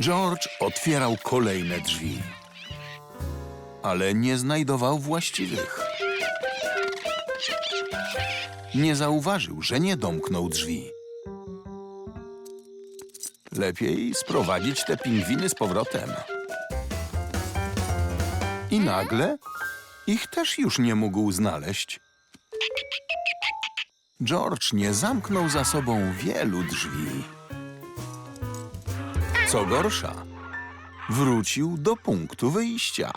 George otwierał kolejne drzwi, ale nie znajdował właściwych. Nie zauważył, że nie domknął drzwi. Lepiej sprowadzić te pingwiny z powrotem. I nagle ich też już nie mógł znaleźć. George nie zamknął za sobą wielu drzwi. Co gorsza, wrócił do punktu wyjścia.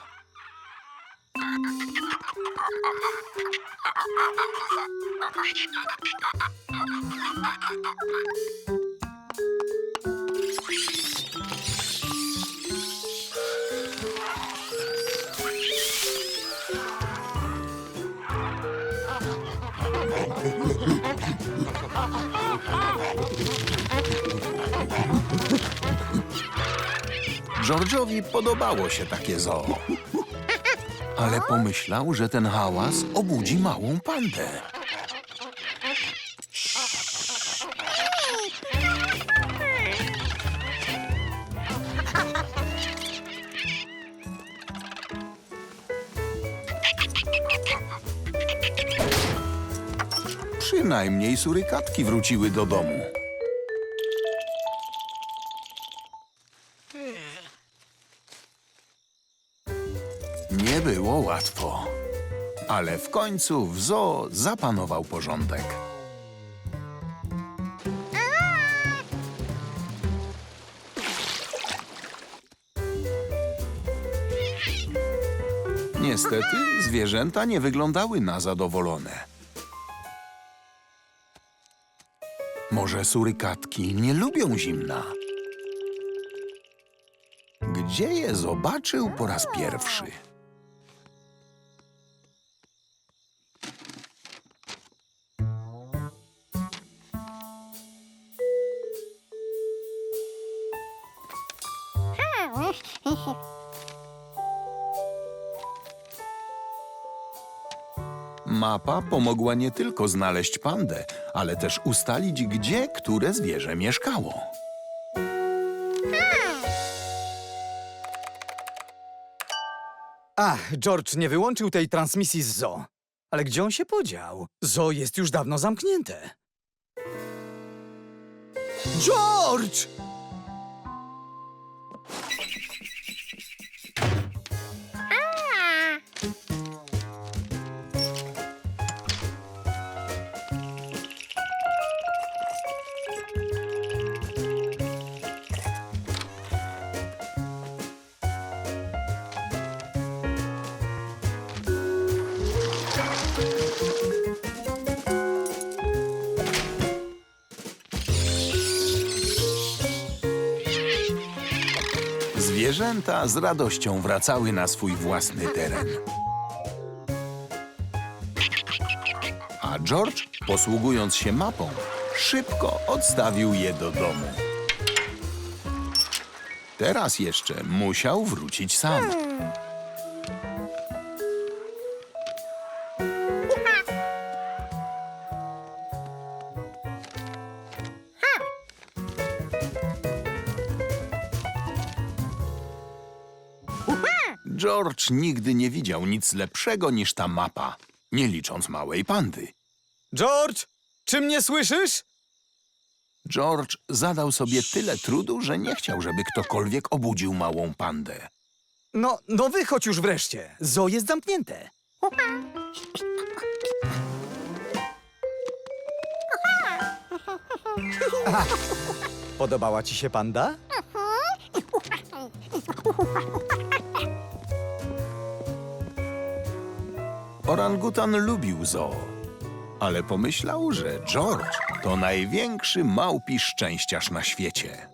George'owi podobało się takie zoo. Ale pomyślał, że ten hałas obudzi małą pandę. Przynajmniej surykatki wróciły do domu. Nie było łatwo, ale w końcu w zoo zapanował porządek. Niestety zwierzęta nie wyglądały na zadowolone. Może surykatki nie lubią zimna? Gdzie je zobaczył po raz pierwszy? Mapa pomogła nie tylko znaleźć pandę, ale też ustalić, gdzie które zwierzę mieszkało. Ach, George nie wyłączył tej transmisji z zoo. Ale gdzie on się podział? Zoo jest już dawno zamknięte. George! Zwierzęta z radością wracały na swój własny teren. A George, posługując się mapą, szybko odstawił je do domu. Teraz jeszcze musiał wrócić sam. George nigdy nie widział nic lepszego niż ta mapa, nie licząc małej pandy. George! Czy mnie słyszysz? George zadał sobie tyle trudu, że nie chciał, żeby ktokolwiek obudził małą pandę. No, no wychodź już wreszcie. Zoo jest zamknięte. Podobała ci się panda? Orangutan lubił zoo, ale pomyślał, że George to największy małpi szczęściarz na świecie.